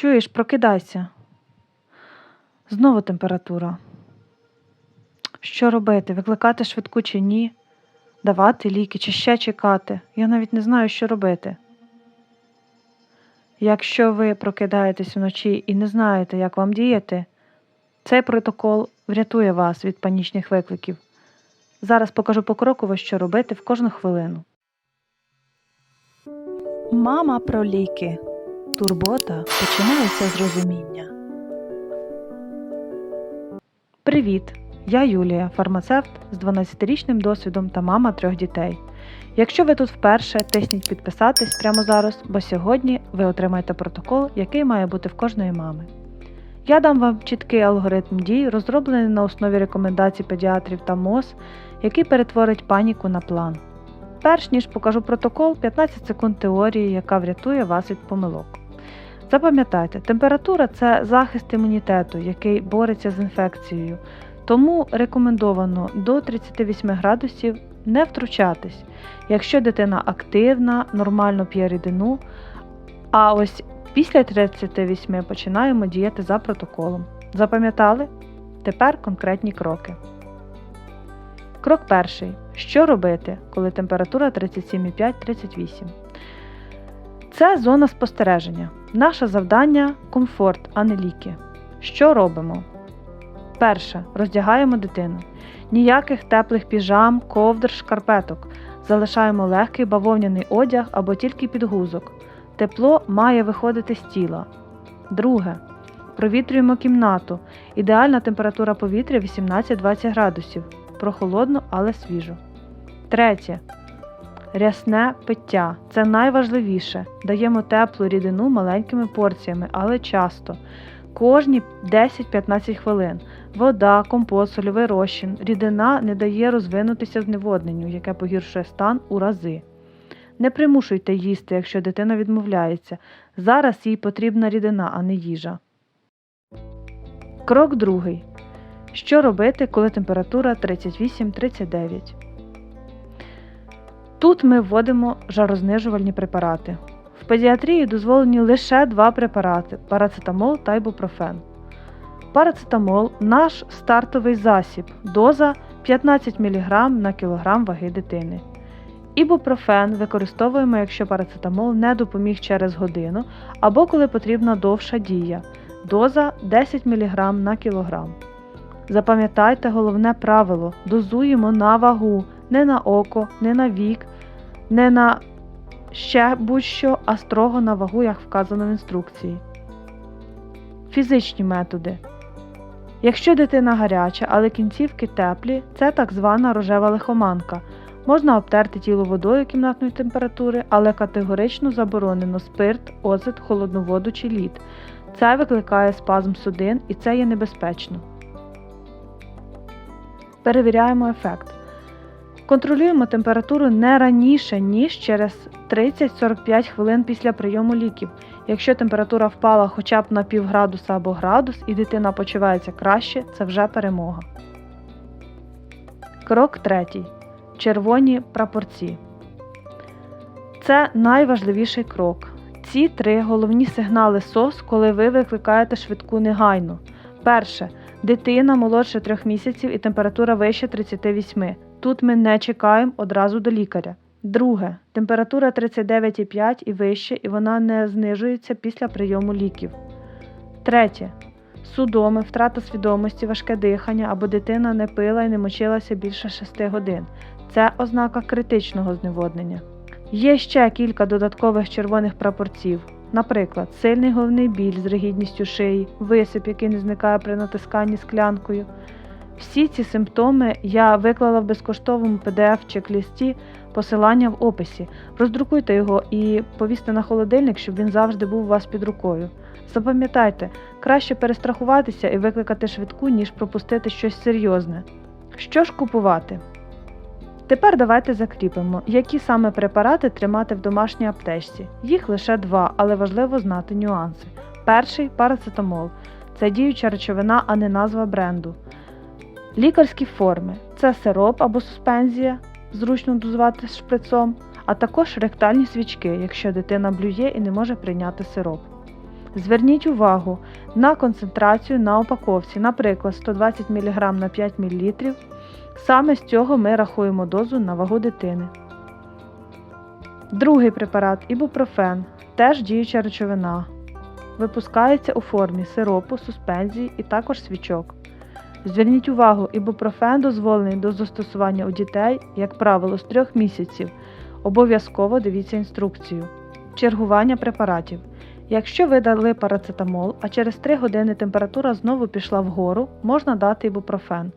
Чуєш, прокидайся. Знову температура. Що робити? Викликати швидку чи ні? Давати ліки чи ще чекати? Я навіть не знаю, що робити. Якщо ви прокидаєтесь вночі і не знаєте, як вам діяти, цей протокол врятує вас від панічних викликів. Зараз покажу покроково, що робити в кожну хвилину. Мама про ліки. Турбота починається з розуміння. Привіт! Я Юлія, фармацевт з 12-річним досвідом та мама трьох дітей. Якщо ви тут вперше, тисніть підписатись прямо зараз, бо сьогодні ви отримаєте протокол, який має бути в кожної мами. Я дам вам чіткий алгоритм дій, розроблений на основі рекомендацій педіатрів та МОЗ, який перетворить паніку на план. Перш ніж покажу протокол, 15 секунд теорії, яка врятує вас від помилок. Запам'ятайте, температура це захист імунітету, який бореться з інфекцією. Тому рекомендовано до 38 градусів не втручатись, якщо дитина активна, нормально п'є рідину. А ось після 38 починаємо діяти за протоколом. Запам'ятали? Тепер конкретні кроки. Крок перший. Що робити, коли температура 37,5-38? Це зона спостереження. Наше завдання комфорт, а не ліки. Що робимо? Перше. Роздягаємо дитину. Ніяких теплих піжам, ковдр, шкарпеток. Залишаємо легкий бавовняний одяг або тільки підгузок. Тепло має виходити з тіла. Друге. Провітрюємо кімнату. Ідеальна температура повітря 18-20 градусів. Прохолодно, але свіжо. Третє. Рясне пиття. Це найважливіше. Даємо теплу рідину маленькими порціями, але часто. Кожні 10-15 хвилин. Вода, компот, сольовий розчин. Рідина не дає розвинутися зневодненню, яке погіршує стан у рази. Не примушуйте їсти, якщо дитина відмовляється. Зараз їй потрібна рідина, а не їжа. Крок другий. Що робити, коли температура 38-39? Тут ми вводимо жарознижувальні препарати. В педіатрії дозволені лише два препарати парацетамол та ібупрофен. Парацетамол наш стартовий засіб, доза 15 мг на кілограм ваги дитини. Ібупрофен використовуємо, якщо парацетамол не допоміг через годину або коли потрібна довша дія, доза 10 мг на кілограм. Запам'ятайте головне правило: дозуємо на вагу, не на око, не на вік, не на ще будь-що, а строго на вагу, як вказано в інструкції. Фізичні методи. Якщо дитина гаряча, але кінцівки теплі, це так звана рожева лихоманка. Можна обтерти тіло водою кімнатної температури, але категорично заборонено спирт, оцет, холодну воду чи лід. Це викликає спазм судин і це є небезпечно. Перевіряємо ефект. Контролюємо температуру не раніше, ніж через 30-45 хвилин після прийому ліків. Якщо температура впала хоча б на півградуса або градус і дитина почувається краще, це вже перемога. Крок третій. Червоні прапорці. Це найважливіший крок. Ці три головні сигнали СОС, коли ви викликаєте швидку негайно. Перше. Дитина молодше 3 місяців і температура вище 38. Тут ми не чекаємо одразу до лікаря. Друге. Температура 39,5 і вище, і вона не знижується після прийому ліків. Третє. Судоми, втрата свідомості, важке дихання або дитина не пила і не мочилася більше 6 годин. Це ознака критичного зневоднення. Є ще кілька додаткових червоних прапорців. Наприклад, сильний головний біль з ригідністю шиї, висип, який не зникає при натисканні склянкою. Всі ці симптоми я виклала в безкоштовному PDF-чек-лісті посилання в описі. Роздрукуйте його і повісьте на холодильник, щоб він завжди був у вас під рукою. Запам'ятайте, краще перестрахуватися і викликати швидку, ніж пропустити щось серйозне. Що ж купувати? Тепер давайте закріпимо, які саме препарати тримати в домашній аптечці. Їх лише два, але важливо знати нюанси. Перший парацетамол. Це діюча речовина, а не назва бренду. Лікарські форми це сироп або суспензія, зручно дозувати шприцом, а також ректальні свічки, якщо дитина блює і не може прийняти сироп. Зверніть увагу на концентрацію на упаковці, наприклад, 120 мг на 5 мл. Саме з цього ми рахуємо дозу на вагу дитини. Другий препарат ібупрофен, теж діюча речовина. Випускається у формі сиропу, суспензії і також свічок. Зверніть увагу, ібупрофен дозволений до застосування у дітей, як правило, з 3 місяців. Обов'язково дивіться інструкцію. Чергування препаратів. Якщо ви дали парацетамол, а через 3 години температура знову пішла вгору, можна дати ібупрофен.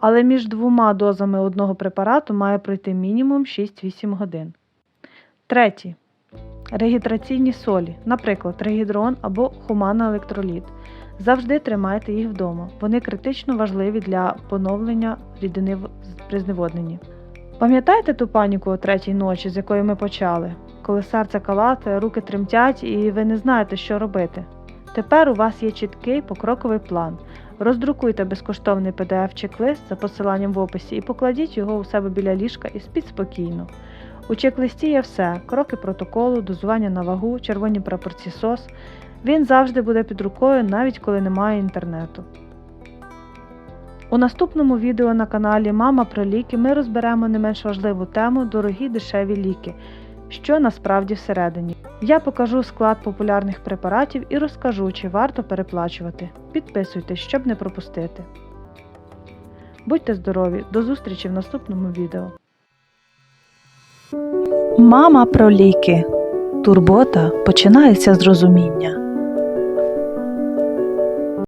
Але між двома дозами одного препарату має пройти мінімум 6-8 годин. Третій. Регідраційні солі, наприклад, регідрон або хуманоелектроліт. Завжди тримайте їх вдома. Вони критично важливі для поновлення рідини при зневодненні. Пам'ятаєте ту паніку о третій ночі, з якої ми почали? Коли серце калатає, руки тремтять і ви не знаєте, що робити. Тепер у вас є чіткий покроковий план. Роздрукуйте безкоштовний PDF-чек-лист за посиланням в описі і покладіть його у себе біля ліжка і спіть спокійно. У чек-листі є все: кроки протоколу, дозування на вагу, червоні прапорці СОС. Він завжди буде під рукою, навіть коли немає інтернету. У наступному відео на каналі Мама про ліки ми розберемо не менш важливу тему дорогі дешеві ліки, що насправді всередині. Я покажу склад популярних препаратів і розкажу, чи варто переплачувати. Підписуйтесь, щоб не пропустити. Будьте здорові! До зустрічі в наступному відео. Мама про ліки. Турбота починається з розуміння.